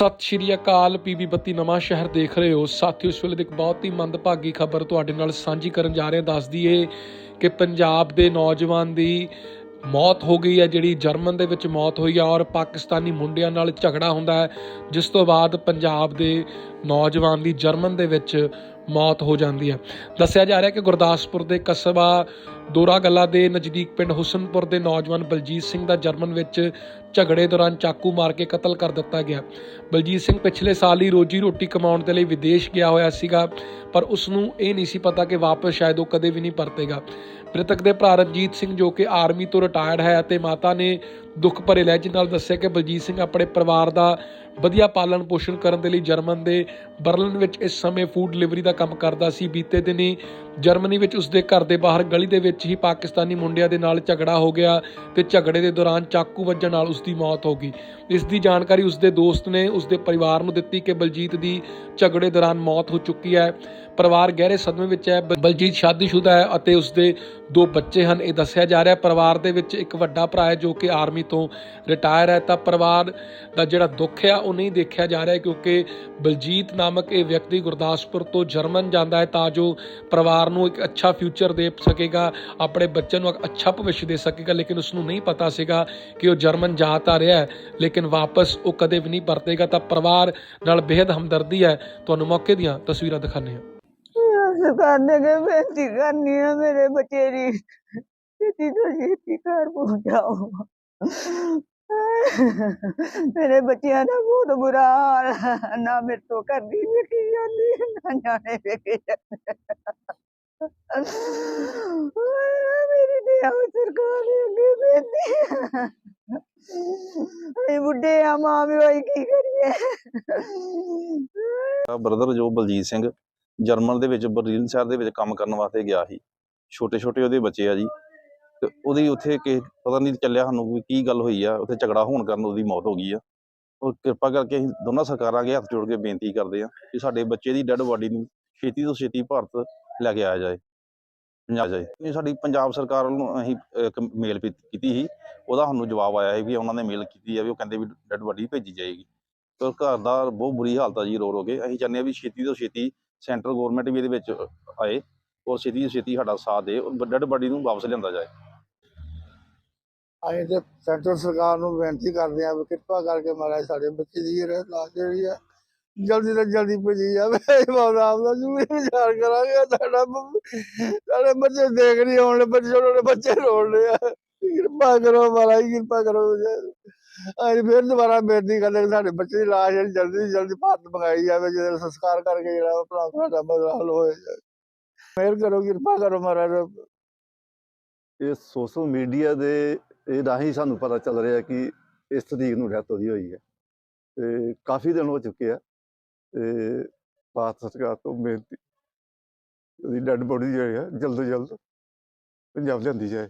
ਸਤਿ ਸ਼੍ਰੀ ਅਕਾਲ ਪੀਬੀ ਬੱਤੀ ਨਵਾਂ ਸ਼ਹਿਰ ਦੇਖ ਰਹੇ ਹੋ। ਸਾਥੀਓ, ਇਸ ਵੇਲੇ ਦੀ ਇੱਕ ਬਹੁਤ ਹੀ ਮੰਦਭਾਗੀ ਖਬਰ ਤੁਹਾਡੇ ਨਾਲ ਸਾਂਝੀ ਕਰਨ ਜਾ ਰਹੇ ਹਾਂ। ਦੱਸਦੀ ਏ ਕਿ ਪੰਜਾਬ ਦੇ ਨੌਜਵਾਨ ਦੀ ਮੌਤ ਹੋ ਗਈ ਹੈ, ਜਿਹੜੀ ਜਰਮਨ ਦੇ ਵਿੱਚ ਮੌਤ ਹੋਈ ਹੈ ਔਰ ਪਾਕਿਸਤਾਨੀ ਮੁੰਡਿਆਂ ਨਾਲ ਝਗੜਾ ਹੁੰਦਾ ਹੈ, ਜਿਸ ਤੋਂ ਬਾਅਦ ਪੰਜਾਬ ਦੇ ਨੌਜਵਾਨ ਦੀ ਜਰਮਨ ਦੇ ਵਿੱਚ ਮੌਤ ਹੋ ਜਾਂਦੀ ਹੈ। ਦੱਸਿਆ ਜਾ ਰਿਹਾ ਕਿ ਗੁਰਦਾਸਪੁਰ ਦੇ ਕਸਬਾ ਦੋਰਾਗੱਲਾ ਦੇ ਨਜ਼ਦੀਕ ਪਿੰਡ ਹੁਸਨਪੁਰ ਦੇ ਨੌਜਵਾਨ ਬਲਜੀਤ ਸਿੰਘ ਦਾ ਜਰਮਨ ਵਿੱਚ ਝਗੜੇ ਦੌਰਾਨ ਚਾਕੂ ਮਾਰ ਕੇ ਕਤਲ ਕਰ ਦਿੱਤਾ ਗਿਆ। ਬਲਜੀਤ ਸਿੰਘ ਪਿਛਲੇ ਸਾਲ ਹੀ ਰੋਜੀ ਰੋਟੀ ਕਮਾਉਣ ਦੇ ਲਈ ਵਿਦੇਸ਼ ਗਿਆ ਹੋਇਆ ਸੀਗਾ, ਪਰ ਉਸ ਨੂੰ ਇਹ ਨਹੀਂ ਸੀ ਪਤਾ ਕਿ ਵਾਪਸ ਸ਼ਾਇਦ ਉਹ ਕਦੇ ਵੀ ਨਹੀਂ ਪਰਤੇਗਾ। ਮ੍ਰਿਤਕ ਦੇ ਭਰਾ ਰਣਜੀਤ ਸਿੰਘ ਜੋ ਕਿ ਆਰਮੀ ਤੋਂ ਰਿਟਾਇਰਡ ਹੈ ਅਤੇ ਮਾਤਾ ਨੇ ਦੁੱਖ ਭਰੇ ਲਹਿਜੇ ਨਾਲ ਦੱਸਿਆ ਕਿ ਬਲਜੀਤ ਸਿੰਘ ਆਪਣੇ ਪਰਿਵਾਰ ਦਾ ਵਧੀਆ ਪਾਲਣ ਪੋਸ਼ਣ ਕਰਨ ਦੇ ਲਈ ਜਰਮਨ ਦੇ ਬਰਲਿਨ ਵਿੱਚ ਇਸ ਸਮੇਂ ਫੂਡ ਡਿਲੀਵਰੀ ਦਾ ਕੰਮ ਕਰਦਾ ਸੀ। ਬੀਤੇ ਦਿਨੀ ਜਰਮਨੀ ਵਿੱਚ ਉਸਦੇ ਘਰ ਦੇ ਬਾਹਰ ਗਲੀ ਦੇ ਵਿੱਚ ਹੀ ਪਾਕਿਸਤਾਨੀ ਮੁੰਡਿਆਂ ਦੇ ਨਾਲ ਝਗੜਾ ਹੋ ਗਿਆ ਤੇ ਝਗੜੇ ਦੇ ਦੌਰਾਨ ਚਾਕੂ ਵੱਜਣ ਨਾਲ ਉਸਦੀ ਮੌਤ ਹੋ ਗਈ। ਇਸ ਦੀ ਜਾਣਕਾਰੀ ਉਸਦੇ ਦੋਸਤ ਨੇ ਉਸਦੇ ਪਰਿਵਾਰ ਨੂੰ ਦਿੱਤੀ ਕਿ ਬਲਜੀਤ ਦੀ ਝਗੜੇ ਦੌਰਾਨ ਮੌਤ ਹੋ ਚੁੱਕੀ ਹੈ। ਪਰਿਵਾਰ ਗਹਿਰੇ ਸਦਮੇ ਵਿੱਚ ਹੈ। ਬਲਜੀਤ ਸ਼ਾਦੀशुदा ਹੈ ਅਤੇ ਉਸਦੇ ਦੋ ਬੱਚੇ ਹਨ। ਇਹ ਦੱਸਿਆ ਜਾ ਰਿਹਾ ਪਰਿਵਾਰ ਦੇ ਵਿੱਚ ਇੱਕ ਵੱਡਾ ਭਰਾ ਹੈ ਜੋ ਕਿ ਆਰਮੀ ਤੋਂ ਰਿਟਾਇਰ ਹੈ। ਤਾਂ ਪਰਿਵਾਰ ਦਾ ਜਿਹੜਾ ਦੁੱਖ ਆ ਉਹ ਨਹੀਂ ਦੇਖਿਆ ਜਾ ਰਿਹਾ ਕਿਉਂਕਿ ਬਲਜੀਤ ਨਾਮਕ ਇਹ ਵਿਅਕਤੀ ਗੁਰਦਾਸਪੁਰ ਤੋਂ ਜਰਮਨ ਜਾਂਦਾ ਹੈ ਤਾਂ ਜੋ ਪਰਿਵਾਰ ਨੂੰ ਇੱਕ ਅੱਛਾ ਫਿਊਚਰ ਦੇ ਸਕੇਗਾ, ਆਪਣੇ ਬੱਚਿਆਂ ਨੂੰ ਇੱਕ ਅੱਛਾ ਭਵਿੱਖ ਦੇ ਸਕੇਗਾ, ਲੇਕਿਨ ਉਸ ਨੂੰ ਨਹੀਂ ਪਤਾ ਸੀਗਾ ਕਿ ਉਹ ਜਰਮਨ ਜਾ ਤਾਂ ਰਿਹਾ ਹੈ, ਲੇਕਿਨ ਵਾਪਸ ਉਹ ਕਦੇ ਵੀ ਨਹੀਂ ਪਰਤੇਗਾ, ਤਾਂ ਪਰਿਵਾਰ ਨਾਲ ਬੇहद ਹਮਦਰਦੀ ਹੈ। ਤੁਹਾਨੂੰ ਮੌਕੇ ਦੀਆਂ ਤਸਵੀਰਾਂ ਦਿਖਾਉਂਦੇ ਹਾਂ। ਸਰਕਾਰ ਨੇ ਕਿ ਬੇਨਤੀ ਕਰਨੀ ਹੈ ਮੇਰੇ ਬੱਚੇ ਦੀ। ਛੇਤੀ ਤੋਂ ਛੇਤੀ ਘਰ ਪਹੁੰਚਾਓ। ਮੇਰੇ ਬੱਚਿਆਂ ਦਾ ਬਹੁਤ ਬੁਰਾ ਹਾਲ ਹੈ। ਨਾ ਮੇਰੇ ਤੋਂ ਕਰਦੀ ਵੇਖੀ ਜਾਂਦੀ ਨਾ ਜਾਣੇ ਵੇਖੀ ਜਾਂਦੇ। ਓਏ, ਮੇਰੀ ਤੇ ਆਹ ਸਰਕਾਰ ਦੇ ਅੱਗੇ ਬੇਨਤੀ ਹੈ ਅਸੀਂ ਬੁੱਢੇ ਆ ਮਾਂ ਵੀ ਹੋਈ ਕੀ ਕਰੀਏ? ਬ੍ਰਦਰ ਜੋ ਬਲਜੀਤ ਸਿੰਘ ਜਰਮਨ ਦੇ ਵਿੱਚ ਬਰਲਿਨ ਸ਼ਹਿਰ ਦੇ ਵਿੱਚ ਕੰਮ ਕਰਨ ਵਾਸਤੇ ਗਿਆ ਸੀ। ਛੋਟੇ ਛੋਟੇ ਉਹਦੇ ਬੱਚੇ ਆ ਜੀ। ਤੇ ਉਹਦੀ ਉੱਥੇ ਕਿ ਪਤਾ ਨਹੀਂ ਚੱਲਿਆ ਸਾਨੂੰ ਵੀ ਕੀ ਗੱਲ ਹੋਈ ਆ, ਉੱਥੇ ਝਗੜਾ ਹੋਣ ਕਾਰਨ ਉਹਦੀ ਮੌਤ ਹੋ ਗਈ ਆ। ਉਹ ਕਿਰਪਾ ਕਰਕੇ ਅਸੀਂ ਦੋਨਾਂ ਸਰਕਾਰਾਂ ਅੱਗੇ ਹੱਥ ਜੋੜ ਕੇ ਬੇਨਤੀ ਕਰਦੇ ਆ ਕਿ ਸਾਡੇ ਬੱਚੇ ਦੀ ਡੈੱਡ ਬਾਡੀ ਨੂੰ ਛੇਤੀ ਤੋਂ ਛੇਤੀ ਭਾਰਤ ਲੈ ਕੇ ਆਇਆ ਜਾਏ, ਪੰਜਾਬ ਜਾਏ। ਇਹ ਸਾਡੀ ਪੰਜਾਬ ਸਰਕਾਰ ਵੱਲੋਂ ਅਸੀਂ ਇੱਕ ਮੇਲ ਕੀਤੀ ਸੀ, ਉਹਦਾ ਸਾਨੂੰ ਜਵਾਬ ਆਇਆ ਹੈ ਵੀ ਉਹਨਾਂ ਨੇ ਮੇਲ ਕੀਤੀ ਆ ਵੀ ਉਹ ਕਹਿੰਦੇ ਵੀ ਡੈੱਡ ਬਾਡੀ ਭੇਜੀ ਜਾਏਗੀ। ਤੇ ਘਰ ਦਾ ਬਹੁਤ ਬੁਰੀ ਹਾਲਤ ਆ ਜੀ ਰੋ ਰੋ ਕੇ। ਅਸੀਂ ਚਾਹੁੰਦੇ ਹਾਂ ਵੀ ਛੇਤੀ ਤੋਂ ਛੇਤੀ ਸੈਂਟਰਲ ਗਵਰਨਮੈਂਟ ਵੀ ਇਹਦੇ ਵਿੱਚ ਆਏ ਔਰ ਛੇਤੀ ਤੋਂ ਛੇਤੀ ਸਾਡਾ ਸਾਥ ਦੇ ਡੈੱਡ ਡੈਡ ਬਾਡੀ ਨੂੰ ਵਾਪਸ ਲਿਆਂਦਾ ਜਾਏ। ਅਸੀਂ ਤੇ ਸੈਂਟਰ ਸਰਕਾਰ ਨੂੰ ਬੇਨਤੀ ਕਰਦੇ ਹਾਂ ਵੀ ਕਿਰਪਾ ਕਰਕੇ ਮਹਾਰਾਜ ਸਾਡੇ ਬੱਚੇ ਦੀ ਜਿਹੜਾ ਜਿਹੜੀ ਆ ਜਲਦੀ ਤੋਂ ਜਲਦੀ ਭੇਜੀ ਜਾਵੇ। ਬਾਬਾ ਦਾ ਜੂ ਵਿਚਾਰ ਕਰਾਂਗੇ, ਸਾਡਾ ਸਾਡੇ ਬੱਚੇ ਦੇਖ ਨਹੀਂ ਆਉਣ ਬੱਚੇ ਛੋਟੇ ਬੱਚੇ ਰੋਣ ਰਹੇ ਆ। ਕਿਰਪਾ ਕਰੋ ਮਹਾਰਾਜ, ਕਿਰਪਾ ਕਰੋ। ਅਸੀਂ ਫਿਰ ਦੁਬਾਰਾ ਬੇਨਤੀ ਕਰਦੇ ਸਾਡੇ ਬੱਚੇ ਦੀ ਲਾਸ਼ ਜਲਦੀ ਤੋਂ ਜਲਦੀ ਭਾਰਤ ਮੰਗਾਈ ਜਾਵੇ, ਜਿਹਦਾ ਸੰਸਕਾਰ ਕਰਕੇ ਜਿਹੜਾ ਆਪਣਾ ਸਾਡਾ ਮਸਲਾ ਹੱਲ ਹੋਏ। ਮਿਹਰ ਕਰੋ, ਕਿਰਪਾ ਕਰੋ ਮਹਾਰਾਜ। ਇਹ ਸੋਸ਼ਲ ਮੀਡੀਆ ਦੇ ਇਹ ਰਾਹੀਂ ਸਾਨੂੰ ਪਤਾ ਚੱਲ ਰਿਹਾ ਕਿ ਇਸ ਤਰੀਕ ਨੂੰ ਡੈਥ ਉਹਦੀ ਹੋਈ ਹੈ। ਤੇ ਕਾਫੀ ਦਿਨ ਹੋ ਚੁੱਕੇ ਆ, ਤੇ ਭਾਰਤ ਸਰਕਾਰ ਤੋਂ ਬੇਨਤੀ ਉਹਦੀ ਡੈੱਡ ਬੋਡੀ ਜਿਹੜੀ ਹੈ ਜਲਦ ਤੋਂ ਜਲਦ ਪੰਜਾਬ ਲਿਆਂਦੀ ਜਾਏ।